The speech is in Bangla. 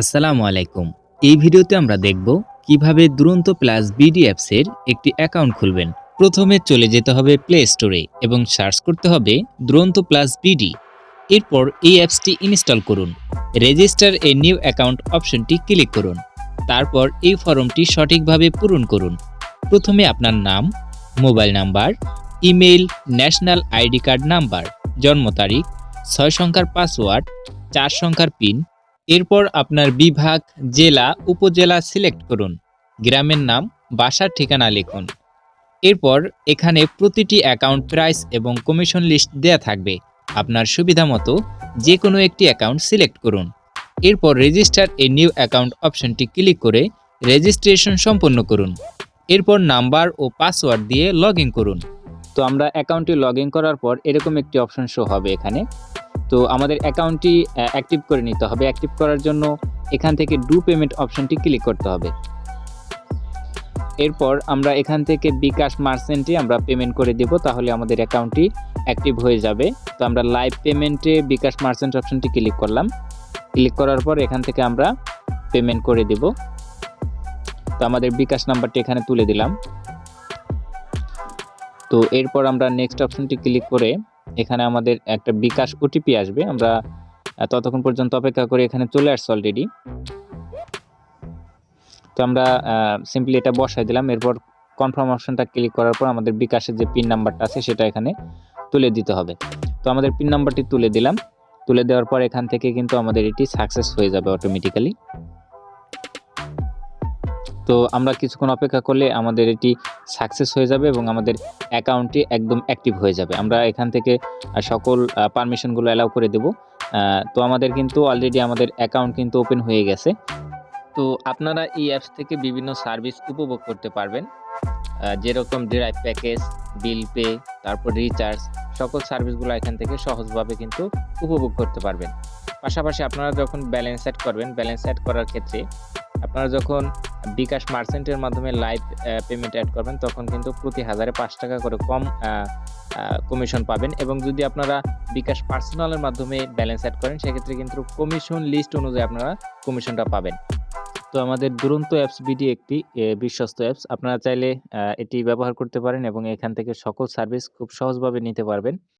আসসালামু আলাইকুম। এই ভিডিওতে আমরা দেখব কীভাবে দুরন্ত প্লাস বিডি অ্যাপসের একটি অ্যাকাউন্ট খুলবেন। প্রথমে চলে যেতে হবে প্লে স্টোরে এবং সার্চ করতে হবে দুরন্ত প্লাস বিডি এরপর এই অ্যাপসটি ইনস্টল করুন। রেজিস্টার এ নিউ অ্যাকাউন্ট অপশনটি ক্লিক করুন। তারপর এই ফর্মটি সঠিকভাবে পূরণ করুন। প্রথমে আপনার নাম mobile number email national ID card number জন্ম তারিখ, ছয় সংখ্যার পাসওয়ার্ড চার সংখ্যার পিন এরপর আপনার বিভাগ, জেলা, উপজেলা সিলেক্ট করুন। গ্রামের নাম, বাসার ঠিকানা লিখুন। এরপর এখানে প্রতিটি অ্যাকাউন্ট প্রাইস এবং কমিশন লিস্ট দেয়া থাকবে। আপনার সুবিধা মতো যে কোনো একটি অ্যাকাউন্ট সিলেক্ট করুন। এরপর রেজিস্টার এ নিউ অ্যাকাউন্ট অপশনটি ক্লিক করে রেজিস্ট্রেশন সম্পন্ন করুন। এরপর নাম্বার ও পাসওয়ার্ড দিয়ে লগ করুন। তো আমরা অ্যাকাউন্টটি লগ করার পর এরকম একটি অপশন শো হবে এখানে। তো আমাদের অ্যাকাউন্টটি অ্যাক্টিভ করে নিতে হবে। অ্যাক্টিভ করার জন্য এখান থেকে ডু পেমেন্ট অপশনটি ক্লিক করতে হবে। এরপর আমরা এখান থেকে বিকাশ মার্চেন্টে আমরা পেমেন্ট করে দেব, তাহলে আমাদের অ্যাকাউন্টটি অ্যাক্টিভ হয়ে যাবে। তো আমরা লাইভ পেমেন্টে বিকাশ মার্চেন্ট অপশনটি ক্লিক করলাম। ক্লিক করার পর এখান থেকে আমরা পেমেন্ট করে দেব। তো আমাদের বিকাশ নাম্বারটি এখানে তুলে দিলাম। তো এরপর আমরা নেক্সট অপশনটি ক্লিক করে এখানে আমাদের একটা বিকাশ ওটিপি আসবে। আমরা ততক্ষণ পর্যন্ত অপেক্ষা করে এখানে চলে আসছে অলরেডি তো আমরা সিম্পলি এটা বসাই দিলাম। এরপর কনফার্ম অপশনটা ক্লিক করার পর আমাদের বিকাশের যে পিন নাম্বারটা আছে সেটা এখানে তুলে দিতে হবে। তো আমাদের পিন নাম্বারটি তুলে দিলাম। তুলে দেওয়ার পর এখান থেকে কিন্তু আমাদের এটি সাকসেস হয়ে যাবে অটোমেটিক্যালি তো আমরা কিছুক্ষণ অপেক্ষা করলে আমাদের এটি সাকসেস হয়ে যাবে এবং আমাদের অ্যাকাউন্টটি একদম অ্যাক্টিভ হয়ে যাবে। আমরা এখান থেকে সকল পারমিশনগুলো অ্যালাউ করে দেব। তো আমাদের কিন্তু অলরেডি আমাদের অ্যাকাউন্ট কিন্তু ওপেন হয়ে গেছে। তো আপনারা এই অ্যাপস থেকে বিভিন্ন সার্ভিস উপভোগ করতে পারবেন। যেরকম ড্রাইভ প্যাকেজ বিল পে তারপর রিচার্জ সকল সার্ভিসগুলো এখান থেকে সহজভাবে কিন্তু উপভোগ করতে পারবেন। পাশাপাশি আপনারা যখন ব্যালেন্স অ্যাড করবেন ব্যালেন্স অ্যাড করার ক্ষেত্রে আপনারা যখন বিকাশ মার্চেন্টের মাধ্যমে লাইভ পেমেন্ট অ্যাড করবেন, তখন কিন্তু প্রতি হাজারে পাঁচ টাকা করে কম কমিশন পাবেন এবং যদি আপনারা বিকাশ পার্সোনালের মাধ্যমে ব্যালেন্স অ্যাড করেন, সেক্ষেত্রে কিন্তু কমিশন লিস্ট অনুযায়ী আপনারা কমিশনটা পাবেন। তো আমাদের দুরন্ত অ্যাপস বিডি একটি বিশ্বস্ত অ্যাপস আপনারা চাইলে এটি ব্যবহার করতে পারেন এবং এখান থেকে সকল সার্ভিস খুব সহজভাবে নিতে পারবেন।